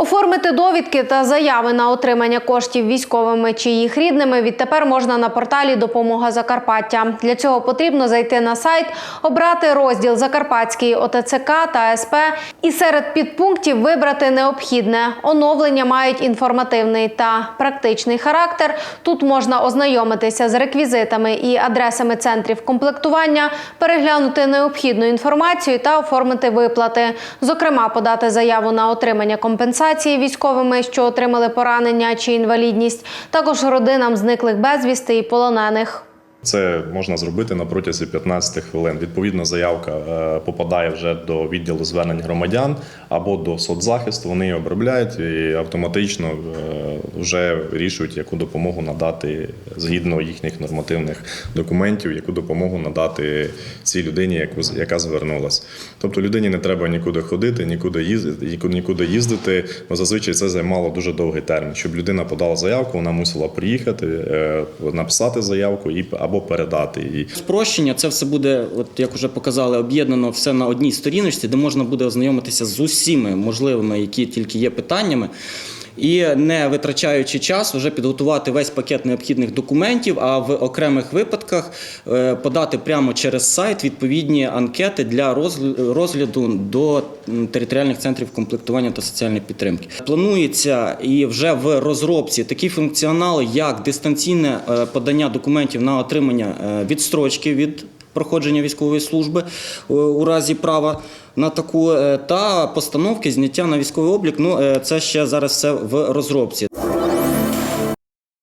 Оформити довідки та заяви на отримання коштів військовими чи їх рідними відтепер можна на порталі Допомога Закарпаття. Для цього потрібно зайти на сайт, обрати розділ Закарпатський ОТЦК та СП і серед підпунктів вибрати необхідне. Оновлення мають інформативний та практичний характер. Тут можна ознайомитися з реквізитами і адресами центрів комплектування, переглянути необхідну інформацію та оформити виплати. Зокрема, подати заяву на отримання компенсації військовими, що отримали поранення чи інвалідність, також родинам зниклих безвісти і полонених. Це можна зробити на протязі 15 хвилин. Відповідно, заявка е, попадає вже до відділу звернень громадян або до соцзахисту. Вони її обробляють і автоматично е, вже вирішують, яку допомогу надати згідно їхніх нормативних документів, яку допомогу надати цій людині, яку яка звернулася. Тобто людині не треба нікуди ходити, нікуди їздити, нікуди їздити. Бо зазвичай це займало дуже довгий термін. Щоб людина подала заявку, вона мусила приїхати, е, написати заявку і або передати її. Спрощення це все буде, от як вже показали, об'єднано все на одній сторіночці, де можна буде ознайомитися з усіми можливими, які тільки є питаннями. І не витрачаючи час, вже підготувати весь пакет необхідних документів, а в окремих випадках е, подати прямо через сайт відповідні анкети для розгляду до територіальних центрів комплектування та соціальної підтримки. Планується і вже в розробці такий функціонал, як дистанційне е, подання документів на отримання е, відстрочки від проходження військової служби е, у разі права на таку е, та постановки зняття на військовий облік. Ну е, це ще зараз все в розробці.